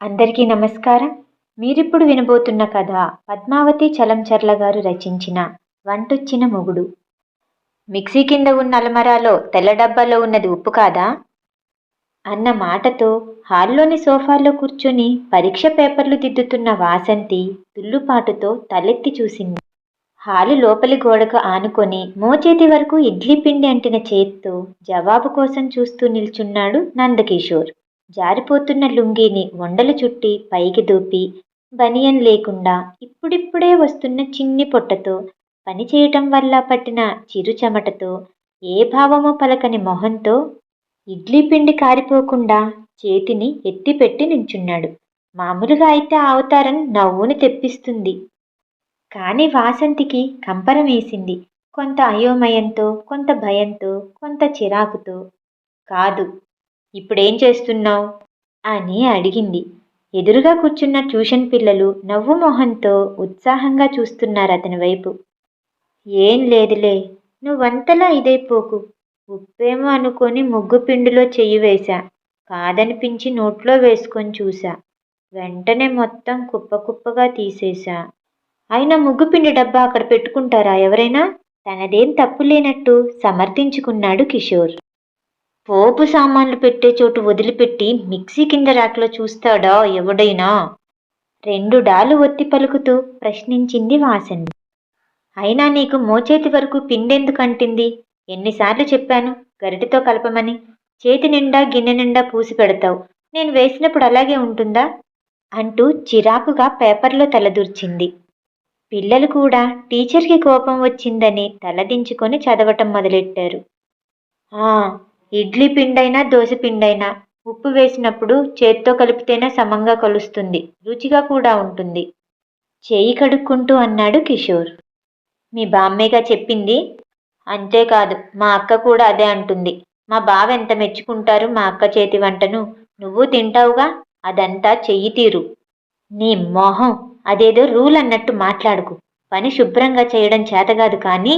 అందరికీ నమస్కారం. మీరిప్పుడు వినబోతున్న కథ పద్మావతి చలంచర్ల గారు రచించిన వంటొచ్చిన మొగుడు మిక్సీ కింద ఉన్న అలమరాలో తెల్ల డబ్బాలో ఉన్నది ఉప్పు కాదా? అన్న మాటతో హాల్లోని సోఫాలో కూర్చొని పరీక్ష పేపర్లు దిద్దుతున్న వాసంతి తుల్లుపాటుతో తలెత్తి చూసింది. హాలు లోపలి గోడకు ఆనుకొని మోచేతి వరకు ఇడ్లీ పిండి అంటిన చేత్తో జవాబు కోసం చూస్తూ నిల్చున్నాడు నందకిషోర్. జారిపోతున్న లుంగీని వండలు చుట్టి పైకి దూపి బనియన్ లేకుండా ఇప్పుడిప్పుడే వస్తున్న చిన్ని పొట్టతో పని చేయటం వల్ల పట్టిన చిరు చెమటతో ఏ భావమో పలకని మొహంతో ఇడ్లీ పిండి కారిపోకుండా చేతిని ఎత్తిపెట్టి నించున్నాడు. మామూలుగా అయితే అవతారం నవ్వుని తెప్పిస్తుంది. కానీ వాసంతికి కంపరం వేసింది. కొంత అయోమయంతో కొంత భయంతో కొంత చిరాకుతో. కాదు ఇప్పుడేం చేస్తున్నావు? అని అడిగింది. ఎదురుగా కూర్చున్న ట్యూషన్ పిల్లలు నవ్వు మొహంతో ఉత్సాహంగా చూస్తున్నారు అతని వైపు. ఏం లేదులే నువ్వంతలా ఇదైపోకు ఉప్పేమో అనుకొని ముగ్గు పిండిలో చెయ్యి వేశా కాదనిపించి నోట్లో వేసుకొని చూసా వెంటనే మొత్తం కుప్ప కుప్పగా తీసేశా. అయినా ముగ్గుపిండి డబ్బా అక్కడ పెట్టుకుంటారా ఎవరైనా? తనదేం తప్పు లేనట్టు సమర్థించుకున్నాడు కిషోర్. పోపు సామాన్లు పెట్టే చోటు వదిలిపెట్టి మిక్సీ కింద రాక్లో చూస్తాడా ఎవడైనా? రెండు డాలు ఒత్తి పలుకుతూ ప్రశ్నించింది వాసంతి. అయినా నీకు మోచేతి వరకు పిండెందుకు అంటింది? ఎన్నిసార్లు చెప్పాను గరిటెతో కలపమని. చేతి నిండా గిన్నె నిండా పూసి పెడతావు. నేను వేసినప్పుడు అలాగే ఉంటుందా? అంటూ చిరాకుగా పేపర్లో తలదూర్చింది పిల్లలు కూడా టీచర్కి కోపం వచ్చిందని తలదించుకొని చదవటం మొదలెట్టారు. ఆ ఇడ్లీ పిండైనా దోశ పిండైనా ఉప్పు వేసినప్పుడు చేత్తో కలిపితేనే సమంగా కలుస్తుంది రుచిగా కూడా ఉంటుంది. చేయి కడుక్కుంటూ అన్నాడు కిషోర్. మీ బామ్మేగా చెప్పింది? అంతేకాదు మా అక్క కూడా అదే అంటుంది. మా బావ ఎంత మెచ్చుకుంటారు మా అక్క చేతి వంటను? నువ్వు తింటావుగా? అదంతా చెయ్యి తీరు. నీ మొహం అదేదో రూల్ అన్నట్టు మాట్లాడుకు. పని శుభ్రంగా చేయడం చేతగాదు కానీ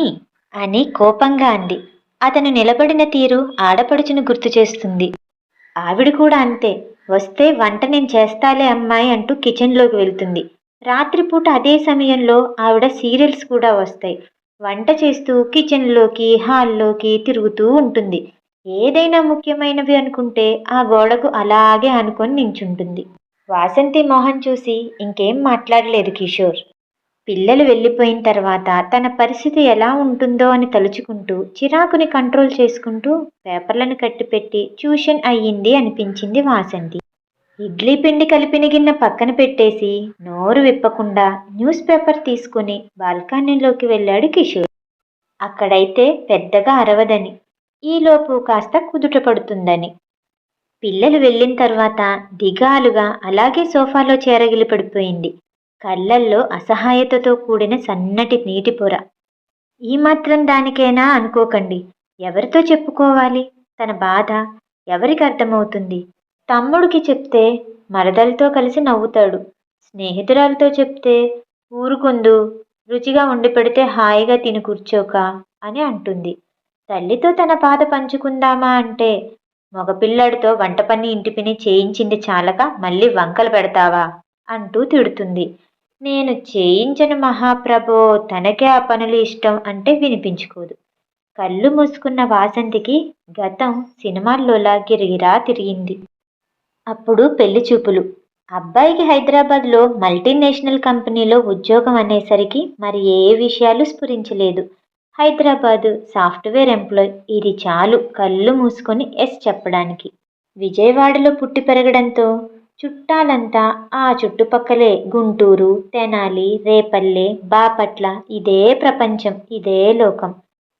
అని కోపంగా అంది. అతను నిలబడిన తీరు ఆడపడుచును గుర్తు చేస్తుంది. ఆవిడ కూడా అంతే. వస్తే వంట నేను చేస్తాలే అమ్మాయి అంటూ కిచెన్లోకి వెళ్తుంది. రాత్రిపూట అదే సమయంలో ఆవిడ సీరియల్స్ కూడా వస్తాయి. వంట చేస్తూ కిచెన్లోకి హాల్లోకి తిరుగుతూ ఉంటుంది. ఏదైనా ముఖ్యమైనవి అనుకుంటే ఆ గోడకు అలాగే అనుకొని నించుంటుంది. వాసంతి మోహన్ చూసి ఇంకేం మాట్లాడలేదు కిషోర్. పిల్లలు వెళ్ళిపోయిన తర్వాత తన పరిస్థితి ఎలా ఉంటుందో అని తలుచుకుంటూ చిరాకుని కంట్రోల్ చేసుకుంటూ పేపర్లను కట్టిపెట్టి ట్యూషన్ అయ్యింది అనిపించింది వాసంతి. ఇడ్లీ పిండి కలిపిన గిన్నె పక్కన పెట్టేసి నోరు విప్పకుండా న్యూస్ పేపర్ తీసుకుని బాల్కనీలోకి వెళ్ళాడు కిషోర్. అక్కడైతే పెద్దగా అరవదని ఈలోపు కాస్త కుదుట పడుతుందని. పిల్లలు వెళ్ళిన తర్వాత దిగాలుగా అలాగే సోఫాలో చేరగిలి పడిపోయింది. కళ్ళల్లో అసహాయతతో కూడిన సన్నటి నీటి పొర. ఈ మాత్రం దానికైనా అనుకోకండి. ఎవరితో చెప్పుకోవాలి? తన బాధ ఎవరికి అర్థమవుతుంది? తమ్ముడికి చెప్తే మరదలతో కలిసి నవ్వుతాడు. స్నేహితురాలతో చెప్తే ఊరుకుందు రుచిగా ఉండి పెడితే హాయిగా తిని కూర్చోక అని అంటుంది. తల్లితో తన బాధ పంచుకుందామా అంటే మగపిల్లాడితో వంట పని ఇంటి పని చేయించింది చాలక మళ్ళీ వంకలు పెడతావా? అంటూ తిడుతుంది. నేను చేయించను మహాప్రభో తనకే ఆ పనులు ఇష్టం అంటే వినిపించుకోదు. కళ్ళు మూసుకున్న వాసంతికి గతం సినిమాల్లోలా గిరిగిరా తిరిగింది. అప్పుడు పెళ్ళి చూపులు. అబ్బాయికి హైదరాబాద్లో మల్టీనేషనల్ కంపెనీలో ఉద్యోగం అనేసరికి మరి ఏ విషయాలు స్ఫురించలేదు. హైదరాబాదు సాఫ్ట్వేర్ ఎంప్లాయ్ ఇది చాలు కళ్ళు మూసుకొని ఎస్ చెప్పడానికి. విజయవాడలో పుట్టి పెరగడంతో చుట్టాలంతా ఆ చుట్టుపక్కలే గుంటూరు తెనాలి రేపల్లె బాపట్ల ఇదే ప్రపంచం ఇదే లోకం.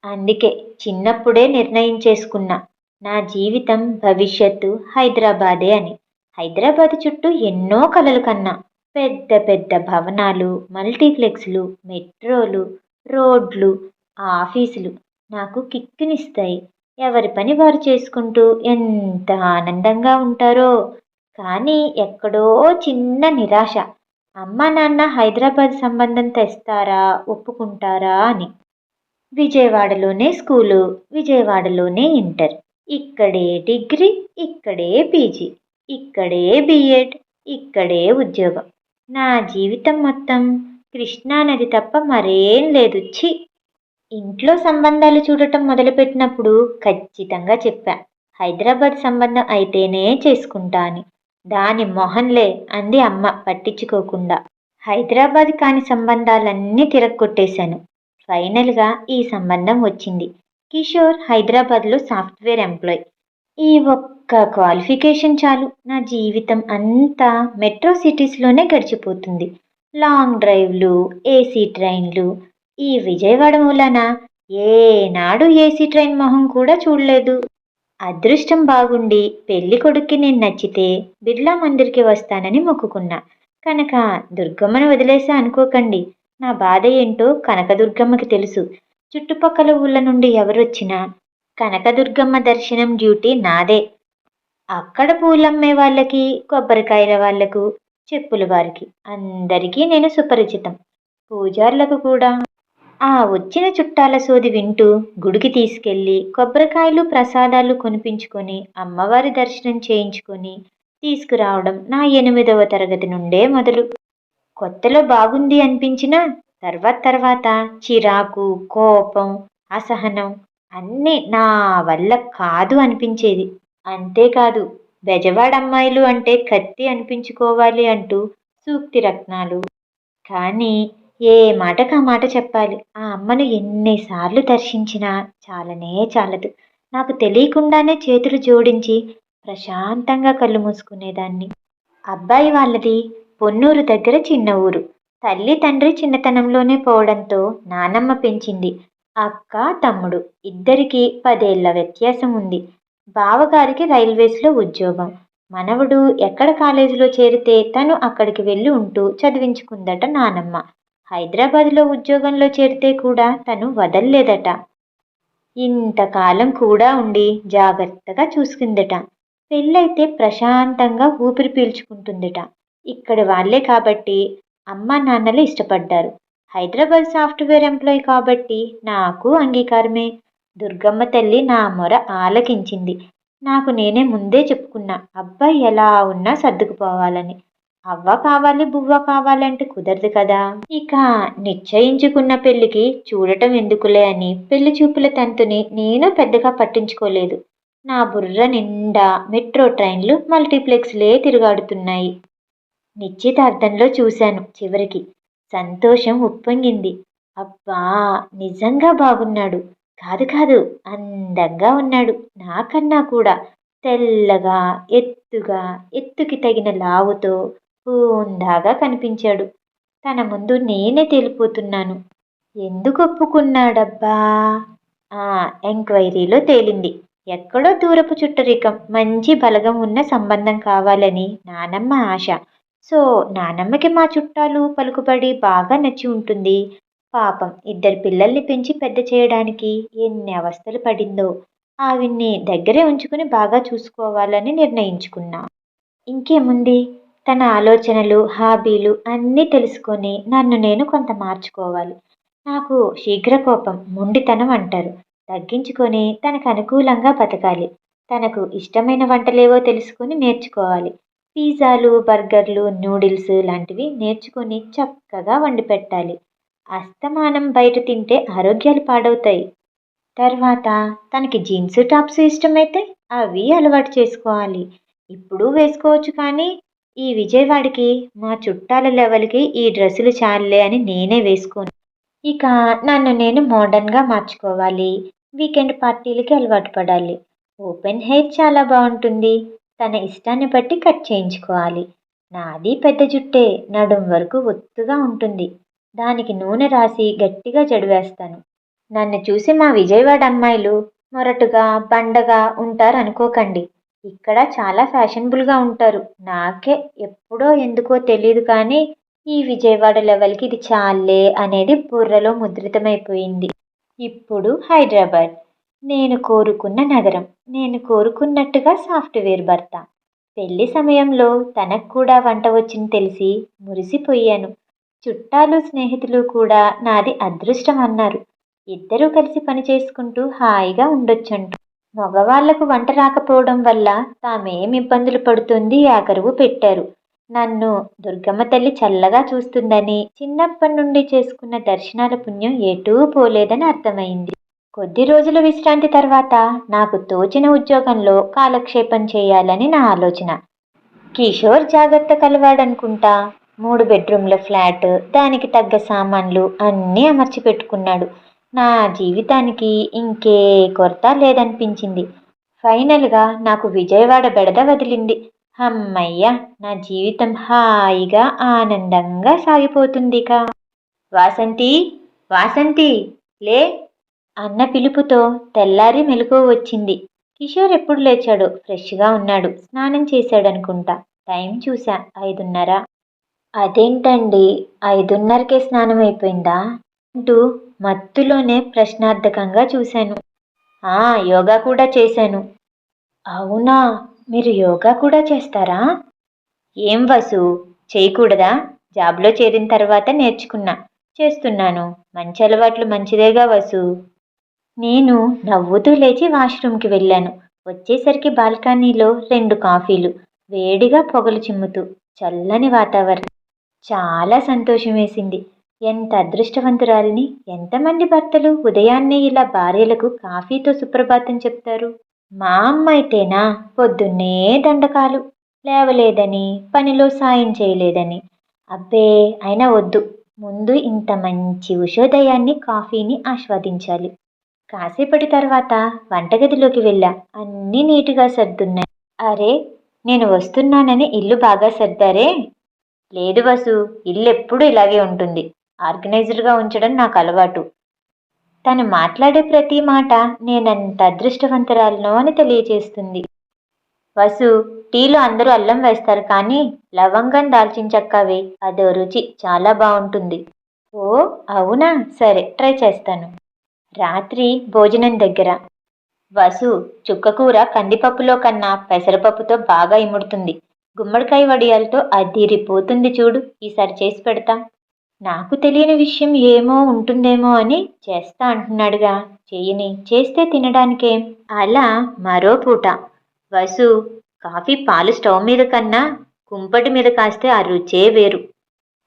అందుకే చిన్నప్పుడే నిర్ణయం చేసుకున్నా నా జీవితం భవిష్యత్తు హైదరాబాదే అని. హైదరాబాద్ చుట్టూ ఎన్నో కలలు కన్నా పెద్ద పెద్ద భవనాలు మల్టీప్లెక్స్లు మెట్రోలు రోడ్లు ఆఫీసులు నాకు కిక్కునిస్తాయి. ఎవరి పని వారు చేసుకుంటూ ఎంత ఆనందంగా ఉంటారో కానీ ఎక్కడో చిన్న నిరాశ. అమ్మ నాన్న హైదరాబాద్ సంబంధం తెస్తారా? ఒప్పుకుంటారా అని. విజయవాడలోనే స్కూలు విజయవాడలోనే ఇంటర్. ఇక్కడే డిగ్రీ ఇక్కడే పీజీ ఇక్కడే బీఎడ్ ఇక్కడే ఉద్యోగం. నా జీవితం మొత్తం కృష్ణానది తప్ప మరేం లేదు. చి ఇంట్లో సంబంధాలు చూడటం మొదలుపెట్టినప్పుడు ఖచ్చితంగా చెప్పా. హైదరాబాద్ సంబంధం అయితేనే చేసుకుంటా అని. దాని మొహన్లే అంది అమ్మ పట్టించుకోకుండా. హైదరాబాద్ కాని సంబంధాలన్నీ తిరగొట్టేశాను ఫైనల్గా ఈ సంబంధం వచ్చింది. కిషోర్ హైదరాబాద్లో సాఫ్ట్వేర్ ఎంప్లాయ్. ఈ ఒక్క క్వాలిఫికేషన్ చాలు. నా జీవితం అంతా మెట్రో సిటీస్లోనే గడిచిపోతుంది. లాంగ్ డ్రైవ్లు ఏసీ ట్రైన్లు ఈ విజయవాడ మూలన? ఏనాడు ఏసీ ట్రైన్ మొహం కూడా చూడలేదు. అదృష్టం బాగుండి పెళ్ళి కొడుక్కి నేను నచ్చితే బిర్లా మందిర్కి వస్తానని మొక్కుకున్నా. కనుక దుర్గమ్మను వదిలేసా అనుకోకండి. నా బాధ ఏంటో కనకదుర్గమ్మకి తెలుసు. చుట్టుపక్కల ఊళ్ళ నుండి ఎవరొచ్చినా కనకదుర్గమ్మ దర్శనం డ్యూటీ నాదే. అక్కడ పూలమ్మే వాళ్ళకి కొబ్బరికాయల వాళ్ళకు చెప్పుల వారికి అందరికీ నేను సుపరిచితం. పూజార్లకు కూడా. ఆ వచ్చిన చుట్టాల సోది వింటూ గుడికి తీసుకెళ్ళి కొబ్బరికాయలు ప్రసాదాలు కొనిపించుకొని అమ్మవారి దర్శనం చేయించుకొని తీసుకురావడం నా ఎనిమిదవ తరగతి నుండే మొదలు. కొత్తలో బాగుంది అనిపించినా తర్వాత తర్వాత చిరాకు కోపం అసహనం అన్నీ నా వల్ల కాదు అనిపించేది. అంతేకాదు బెజవాడ అమ్మాయిలు అంటే కత్తి అనిపించుకోవాలి అంటూ సూక్తి రత్నాలు కానీ ఏ మాటకు ఆ మాట చెప్పాలి? ఆ అమ్మను ఎన్నిసార్లు దర్శించినా చాలనే చాలదు. నాకు తెలియకుండానే చేతులు జోడించి ప్రశాంతంగా కళ్ళు మూసుకునేదాన్ని. అబ్బాయి వాళ్ళది పొన్నూరు దగ్గర చిన్న ఊరు. తల్లి తండ్రి చిన్నతనంలోనే పోవడంతో నానమ్మ పెంచింది. అక్క తమ్ముడు. ఇద్దరికి పదేళ్ళ వ్యత్యాసం ఉంది. బావగారికి రైల్వేస్లో ఉద్యోగం. మనవడు ఎక్కడ కాలేజీలో చేరితే తను అక్కడికి వెళ్ళి ఉంటూ చదివించుకుందట నానమ్మ. హైదరాబాద్లో ఉద్యోగంలో చేరితే కూడా తను వదల్లేదట. ఇంతకాలం కూడా ఉండి జాగ్రత్తగా చూసుకుందట. పెళ్ళైతే ప్రశాంతంగా ఊపిరి పీల్చుకుంటుందట. ఇక్కడి వాళ్ళే కాబట్టి అమ్మ నాన్నలు ఇష్టపడ్డారు. హైదరాబాద్ సాఫ్ట్వేర్ ఎంప్లాయ్ కాబట్టి నాకు అంగీకారమే. దుర్గమ్మ తల్లి నా మొర ఆలకించింది. నాకు నేనే ముందే చెప్పుకున్నా అబ్బాయి ఎలా ఉన్నా సర్దుకుపోవాలని. అవ్వ కావాలి బువ్వ కావాలంటే కుదరదు కదా. ఇక నిశ్చయించుకున్న పెళ్ళికి చూడటం ఎందుకులే అని పెళ్ళి చూపుల తంతుని నేను పెద్దగా పట్టించుకోలేదు. నా బుర్ర నిండా మెట్రో ట్రైన్లు మల్టీప్లెక్స్లే తిరుగాడుతున్నాయి. నిశ్చితార్థంలో చూశాను చివరికి. సంతోషం ఉప్పొంగింది. అబ్బా నిజంగా బాగున్నాడు. కాదు కాదు అందంగా ఉన్నాడు. నాకన్నా కూడా తెల్లగా ఎత్తుగా ఎత్తుకి తగిన లావుతో ఉందాగా కనిపించాడు. తన ముందు నేనే తేలిపోతున్నాను. ఎందుకు ఒప్పుకున్నాడబ్బా? ఆ ఎంక్వైరీలో తేలింది. ఎక్కడో దూరపు చుట్టరికం మంచి బలగం ఉన్న సంబంధం కావాలని నానమ్మ ఆశ. సో నానమ్మకి మా చుట్టాలు పలుకుబడి బాగా నచ్చి ఉంటుంది. పాపం ఇద్దరు పిల్లల్ని పెంచి పెద్ద చేయడానికి ఎన్ని అవస్థలు పడిందో. ఆవిడ్ని దగ్గరే ఉంచుకుని బాగా చూసుకోవాలని నిర్ణయించుకున్నా. ఇంకేముంది? తన ఆలోచనలు హాబీలు అన్నీ తెలుసుకొని నన్ను నేను కొంత మార్చుకోవాలి. నాకు శీఘ్ర కోపం మొండితనం అంటారు. తగ్గించుకొని తనకు అనుకూలంగా బతకాలి. తనకు ఇష్టమైన వంటలేవో తెలుసుకొని నేర్చుకోవాలి. పిజ్జాలు బర్గర్లు నూడిల్స్ లాంటివి నేర్చుకొని చక్కగా వండి పెట్టాలి. అస్తమానం బయట తింటే ఆరోగ్యాలు పాడవుతాయి. తర్వాత తనకి జీన్స్ టాప్స్ ఇష్టమైతే అవి అలవాటు చేసుకోవాలి. ఇప్పుడు వేసుకోవచ్చు కానీ ఈ విజయవాడకి మా చుట్టాల లెవెల్కి ఈ డ్రెస్సులు చాలే అని నేనే వేసుకోను ఇక నన్ను నేను మోడర్న్గా మార్చుకోవాలి. వీకెండ్ పార్టీలకి అలవాటు పడాలి. ఓపెన్ హెయిర్ చాలా బాగుంటుంది. తన ఇష్టాన్ని బట్టి కట్ చేయించుకోవాలి. నాది పెద్ద జుట్టే నడుం వరకు ఒత్తుగా ఉంటుంది. దానికి నూనె రాసి గట్టిగా జడివేస్తాను. నన్ను చూసి మా విజయవాడ అమ్మాయిలు మొరటుగా బండగా ఉంటారు అనుకోకండి ఇక్కడ చాలా ఫ్యాషనబుల్గా ఉంటారు. నాకే ఎప్పుడో ఎందుకో తెలియదు కానీ ఈ విజయవాడ లెవెల్కి ఇది చాలే అనేది బుర్రలో ముద్రితమైపోయింది. ఇప్పుడు హైదరాబాద్. నేను కోరుకున్న నగరం. నేను కోరుకున్నట్టుగా సాఫ్ట్వేర్ భర్త. పెళ్ళి సమయంలో తనకు కూడా వంట వచ్చింది తెలిసి మురిసిపోయాను. చుట్టాలు స్నేహితులు కూడా నాది అదృష్టం అన్నారు. ఇద్దరూ కలిసి పని చేసుకుంటూ హాయిగా ఉండొచ్చంట. మగవాళ్ళకు వంట రాకపోవడం వల్ల తామేం ఇబ్బందులు పడుతుంది ఆకరువు పెట్టారు. నన్ను దుర్గమ్మ తల్లి చల్లగా చూస్తుందని చిన్నప్పటి నుండి చేసుకున్న దర్శనాల పుణ్యం ఎటూ పోలేదని అర్థమైంది. కొద్ది రోజుల విశ్రాంతి తర్వాత నాకు తోచిన ఉద్యోగంలో కాలక్షేపం చేయాలని నా ఆలోచన. కిషోర్ జాగ్రత్త కలవాడనుకుంటా మూడు బెడ్రూమ్ల ఫ్లాట్ దానికి తగ్గ సామాన్లు అన్నీ అమర్చి పెట్టుకున్నాడు. నా జీవితానికి ఇంకే కొరత లేదనిపించింది. ఫైనల్గా నాకు విజయవాడ బెడద వదిలింది. అమ్మయ్య నా జీవితం హాయిగా ఆనందంగా సాగిపోతుంది వాసంతి వాసంతి లే. అన్న పిలుపుతో తెల్లారి మెలకువ వచ్చింది. కిషోర్ ఎప్పుడు లేచాడు ఫ్రెష్గా ఉన్నాడు. స్నానం చేశాడనుకుంటా. టైం చూసా ఐదున్నర. అదేంటండి ఐదున్నరకే స్నానం అయిపోయిందా? అంటూ మత్తులోనే ప్రశ్నార్థకంగా చూశాను. ఆ యోగా కూడా చేశాను. అవునా? మీరు యోగా కూడా చేస్తారా? ఏం వసు? చేయకూడదా? జాబ్లో చేరిన తర్వాత నేర్చుకున్నా. చేస్తున్నాను. మంచి అలవాట్లు మంచిదేగా వసు. నేను నవ్వుతూ లేచి వాష్రూమ్కి వెళ్ళాను. వచ్చేసరికి బాల్కనీలో రెండు కాఫీలు. వేడిగా పొగలు చిమ్ముతూ చల్లని వాతావరణం. చాలా సంతోషం వేసింది. ఎంత అదృష్టవంతురాలిని? ఎంతమంది భర్తలు ఉదయాన్నే ఇలా భార్యలకు కాఫీతో సుప్రభాతం చెప్తారు? మా అమ్మ అయితేనా పొద్దున్నే దండకాలు. లేవలేదని పనిలో సాయం చేయలేదని. అబ్బే అయినా వద్దు. ముందు ఇంత మంచి ఉషోదయాన్ని కాఫీని ఆస్వాదించాలి. కాసేపటి తర్వాత వంటగదిలోకి వెళ్ళా. అన్నీ నీటుగా సర్దున్నాయి. అరే నేను వస్తున్నానని ఇల్లు బాగా సర్దారే? లేదు వసు ఇల్లు ఎప్పుడు ఇలాగే ఉంటుంది. ఆర్గనైజ్డ్గా ఉంచడం నాకు అలవాటు. తను మాట్లాడే ప్రతి మాట నేనంత అదృష్టవంతురాలను అని తెలియజేస్తుంది వసు టీలో అందరూ అల్లం వేస్తారు కానీ లవంగం దాల్చిన చక్కవి అదో రుచి చాలా బాగుంటుంది. ఓ అవునా? సరే ట్రై చేస్తాను. రాత్రి భోజనం దగ్గర. వసు చుక్కకూర కందిపప్పులో కన్నా పెసరపప్పుతో బాగా ఇముడుతుంది. గుమ్మడికాయ వడియాలతో అదిరిపోతుంది చూడు. ఈసారి చేసి పెడతాం. నాకు తెలియని విషయం ఏమో ఉంటుందేమో అని చేస్తా అంటున్నాడుగా. చెయ్యని చేస్తే తినడానికేం. అలా మరో పూట. వసు కాఫీ పాలు స్టవ్ మీద కన్నా కుంపటి మీద కాస్తే ఆ రుచే వేరు.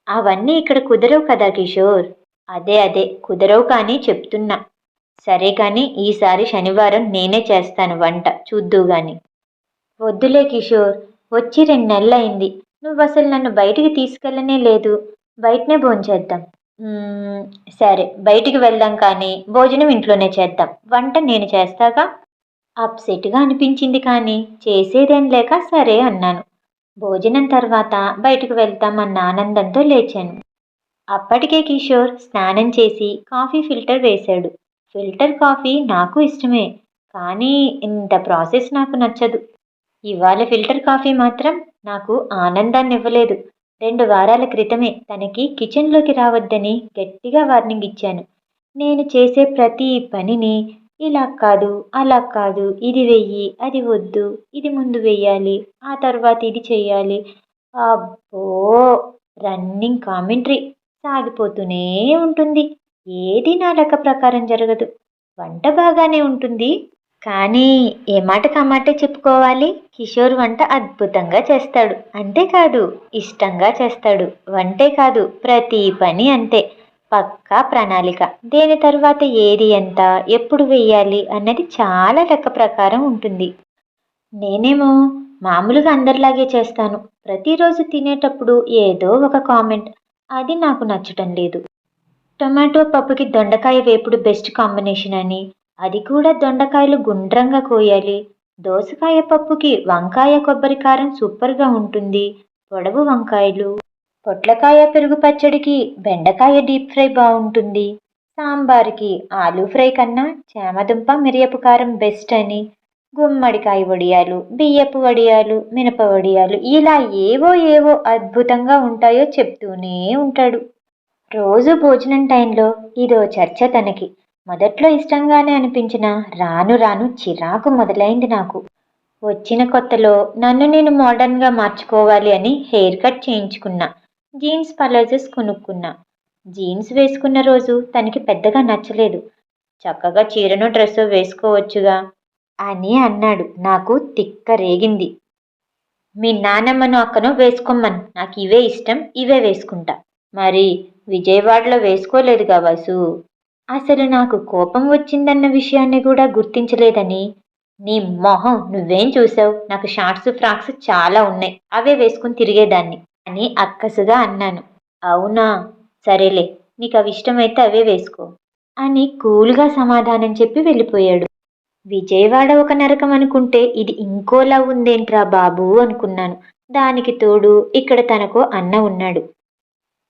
అవన్నీ ఇక్కడ కుదరవు కదా కిషోర్. అదే అదే కుదరవు కానీ చెప్తున్నా. సరే కానీ ఈసారి శనివారం నేనే చేస్తాను వంట. చూద్దు గాని. వద్దులే కిషోర్ వచ్చి రెండు నెలలైంది. నువ్వు అసలు నన్ను బయటికి తీసుకెళ్ళనే లేదు. బయటనే భోంచేద్దాం సరే బయటికి వెళ్దాం కానీ భోజనం ఇంట్లోనే చేద్దాం. వంట నేను చేస్తాగా? అప్సెట్గా అనిపించింది కానీ చేసేదేం లేక సరే అన్నాను. భోజనం తర్వాత బయటకు వెళ్తామన్న ఆనందంతో లేచాను. అప్పటికే కిషోర్ స్నానం చేసి కాఫీ ఫిల్టర్ వేశాడు. ఫిల్టర్ కాఫీ నాకు ఇష్టమే కానీ ఇంత ప్రాసెస్ నాకు నచ్చదు. ఇవాళ ఫిల్టర్ కాఫీ మాత్రం నాకు ఆనందాన్ని ఇవ్వలేదు రెండు వారాల క్రితమే తనకి కిచెన్లోకి రావద్దని గట్టిగా వార్నింగ్ ఇచ్చాను. నేను చేసే ప్రతి పనిని ఇలా కాదు అలా కాదు ఇది వెయ్యి అది వద్దు ఇది ముందు వెయ్యాలి ఆ తర్వాత ఇది చేయాలి. అబ్బో! రన్నింగ్ కామెంటరీ సాగిపోతూనే ఉంటుంది. ఏది నా లెక్క ప్రకారం జరగదు. వంట బాగానే ఉంటుంది. కానీ ఏ మాట కామాటే చెప్పుకోవాలి? కిషోర్ వంట అద్భుతంగా చేస్తాడు. అంతేకాదు ఇష్టంగా చేస్తాడు. వంటే కాదు ప్రతి పని అంతే. పక్కా ప్రణాళిక. దేని తర్వాత ఏది ఎంత ఎప్పుడు వెయ్యాలి అన్నది చాలా లెక్క ప్రకారం ఉంటుంది. నేనేమో మామూలుగా అందరిలాగే చేస్తాను. ప్రతిరోజు తినేటప్పుడు ఏదో ఒక కామెంట్. అది నాకు నచ్చటం లేదు. టొమాటో పప్పుకి దొండకాయ వేపుడు బెస్ట్ కాంబినేషన్ అని అది కూడా దొండకాయలు గుండ్రంగా కోయాలి. దోసకాయ పప్పుకి వంకాయ కొబ్బరి కారం సూపర్గా ఉంటుంది. పొడవు వంకాయలు. పొట్లకాయ పెరుగు పచ్చడికి బెండకాయ డీప్ ఫ్రై బాగుంటుంది. సాంబార్కి ఆలూ ఫ్రై కన్నా చేమదుంప మిరియపు కారం బెస్ట్ అని. గుమ్మడికాయ వడియాలు బియ్యపు వడియాలు మినప వడియాలు ఇలా ఏవో ఏవో అద్భుతంగా ఉంటాయో చెప్తూనే ఉంటాడు. రోజు భోజనం టైంలో ఇదో చర్చ తనకి. మొదట్లో ఇష్టంగానే అనిపించిన రాను రాను చిరాకు మొదలైంది నాకు. వచ్చిన కొత్తలో నన్ను నేను మోడర్న్గా మార్చుకోవాలి అని హెయిర్ కట్ చేయించుకున్నా. జీన్స్ పలాజోస్ కొనుక్కున్నా. జీన్స్ వేసుకున్న రోజు తనకి పెద్దగా నచ్చలేదు. చక్కగా చీరను డ్రెస్సు వేసుకోవచ్చుగా అని అన్నాడు. నాకు తిక్క రేగింది. మీ నానమ్మను అక్కను వేసుకోమ్మను నాకు ఇవే ఇష్టం ఇవే వేసుకుంటా. మరి విజయవాడలో వేసుకోలేదుగా వసు? అసలు నాకు కోపం వచ్చిందన్న విషయాన్ని కూడా గుర్తించలేదని. నీ మొహం నువ్వేం చూసావు? నాకు షార్ట్స్ ఫ్రాక్స్ చాలా ఉన్నాయి. అవే వేసుకుని తిరిగేదాన్ని అని అక్కసుగా అన్నాను. అవునా? సరేలే నీకు అవి ఇష్టమైతే అవే వేసుకో అని కూల్గా సమాధానం చెప్పి వెళ్ళిపోయాడు. విజయవాడ ఒక నరకం అనుకుంటే ఇది ఇంకోలా ఉందేంట్రా బాబు అనుకున్నాను. దానికి తోడు ఇక్కడ తనకు అన్న ఉన్నాడు.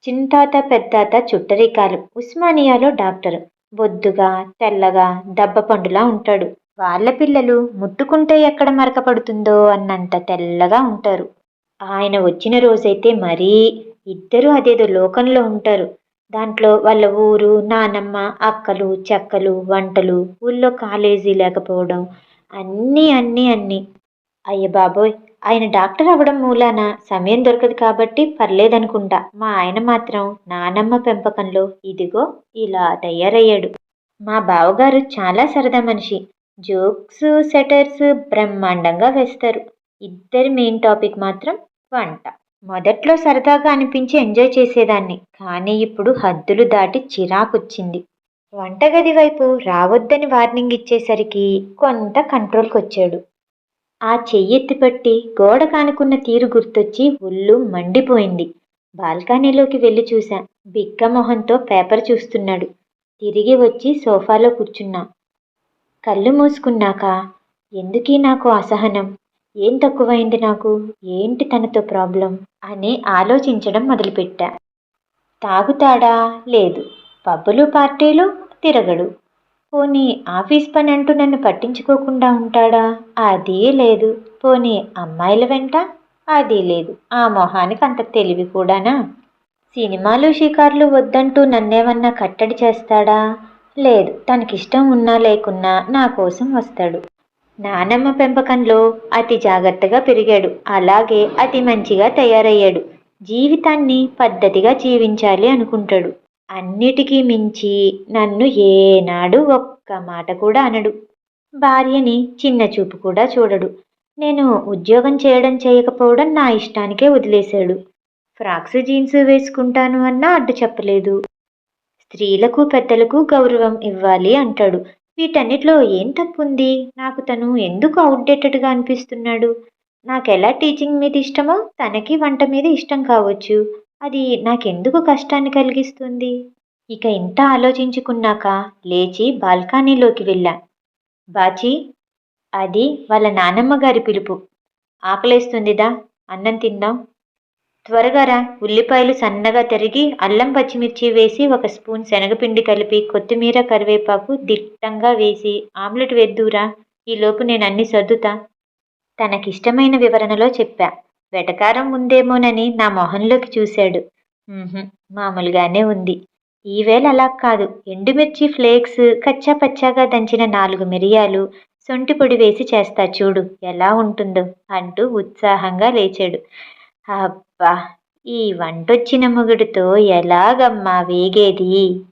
చింతాత పెద్దాత చుట్టరికాలు. ఉస్మానియాలో డాక్టర్. బొద్దుగా తెల్లగా దెబ్బ పండులా ఉంటాడు. వాళ్ళ పిల్లలు ముట్టుకుంటే ఎక్కడ మరక పడుతుందో అన్నంత తెల్లగా ఉంటారు. ఆయన వచ్చిన రోజైతే మరీ ఇద్దరు అదేదో లోకంలో ఉంటారు. దాంట్లో వాళ్ళ ఊరు నానమ్మ అక్కలు చెక్కలు వంటలు ఊళ్ళో కాలేజీ లేకపోవడం అన్నీ అన్నీ అన్నీ. అయ్య బాబోయ్! ఆయన డాక్టర్ అవ్వడం మూలాన సమయం దొరకదు కాబట్టి పర్లేదనుకుంటా. మా ఆయన మాత్రం నానమ్మ పెంపకంలో ఇదిగో ఇలా తయారయ్యాడు. మా బావగారు చాలా సరదా మనిషి. జోక్స్ సెటర్స్ బ్రహ్మాండంగా వేస్తారు. ఇద్దరి మెయిన్ టాపిక్ మాత్రం వంట. మొదట్లో సరదాగా అనిపించి ఎంజాయ్ చేసేదాన్ని. కానీ ఇప్పుడు హద్దులు దాటి చిరాకొచ్చింది. వంటగది వైపు రావద్దని వార్నింగ్ ఇచ్చేసరికి కొంత కంట్రోల్కి వచ్చాడు ఆ చెయ్యెత్తి పట్టి గోడ కానుకున్న తీరు గుర్తొచ్చి ఒళ్ళు మండిపోయింది. బాల్కనీలోకి వెళ్ళి చూశా. బిక్క మొహంతో పేపర్ చూస్తున్నాడు. తిరిగి వచ్చి సోఫాలో కూర్చున్నా. కళ్ళు మూసుకున్నాక ఎందుకీ నాకు అసహనం? ఏం తక్కువైంది నాకు? ఏంటి తనతో ప్రాబ్లం? అని ఆలోచించడం మొదలుపెట్టా. తాగుతాడా? లేదు. పబ్బులు పార్టీలు తిరగడు. పోనీ ఆఫీస్ పని అంటూ నన్ను పట్టించుకోకుండా ఉంటాడా? అది లేదు. పోనీ అమ్మాయిల వెంట? అది లేదు. ఆ మొహానికి అంత తెలివి కూడానా? సినిమాలు షికార్లు వద్దంటూ నన్నేమన్నా కట్టడి చేస్తాడా? లేదు. తనకిష్టం ఉన్నా లేకున్నా నా కోసం వస్తాడు. నానమ్మ పెంపకంలో అతి జాగ్రత్తగా పెరిగాడు. అలాగే అతి మంచిగా తయారయ్యాడు. జీవితాన్ని పద్ధతిగా జీవించాలి అనుకుంటాడు. అన్నిటికీ మించి నన్ను ఏనాడు ఒక్క మాట కూడా అనడు. భార్యని చిన్న చూపు కూడా చూడడు. నేను ఉద్యోగం చేయడం చేయకపోవడం నా ఇష్టానికే వదిలేశాడు. ఫ్రాక్స్ జీన్స్ వేసుకుంటాను అన్నా అడ్డు చెప్పలేదు. స్త్రీలకు పెద్దలకు గౌరవం ఇవ్వాలి అంటాడు. వీటన్నిటిలో ఏం తప్పుంది? నాకు తను ఎందుకు అవుట్డేటెడ్గా అనిపిస్తున్నాడు? నాకు ఎలా టీచింగ్ మీద ఇష్టమో తనకి వంట మీద ఇష్టం కావచ్చు. అది నాకెందుకు కష్టాన్ని కలిగిస్తుంది? ఇక ఇంత ఆలోచించుకున్నాక లేచి బాల్కనీలోకి వెళ్ళా. బాచి అది వాళ్ళ నానమ్మ గారి పిలుపు. ఆకలేస్తుందిదా? అన్నం తిందాం. త్వరగా రా. ఉల్లిపాయలు సన్నగా తరిగి అల్లం పచ్చిమిర్చి వేసి ఒక స్పూన్ శనగపిండి కలిపి కొత్తిమీర కరివేపాకు దిట్టంగా వేసి ఆమ్లెట్ వేద్దురా. ఈలోపు నేను అన్ని సర్దుతా. తనకిష్టమైన వివరణలో చెప్పా. వెటకారం ఉందేమోనని నా మొహంలోకి చూశాడు. మామూలుగానే ఉంది. ఈవేళ అలా కాదు. ఎండుమిర్చి ఫ్లేక్స్ కచ్చా పచ్చాగా దంచిన నాలుగు మిరియాలు సొంటి పొడి వేసి చేస్తా చూడు ఎలా ఉంటుందో అంటూ ఉత్సాహంగా లేచాడు. అబ్బా ఈ వంటొచ్చిన మొగుడుతో ఎలాగమ్మా వేగేది?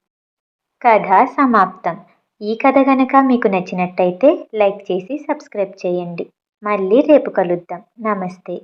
కథ సమాప్తం. ఈ కథ గనక మీకు నచ్చినట్టయితే లైక్ చేసి సబ్స్క్రైబ్ చేయండి. మళ్ళీ రేపు కలుద్దాం. నమస్తే.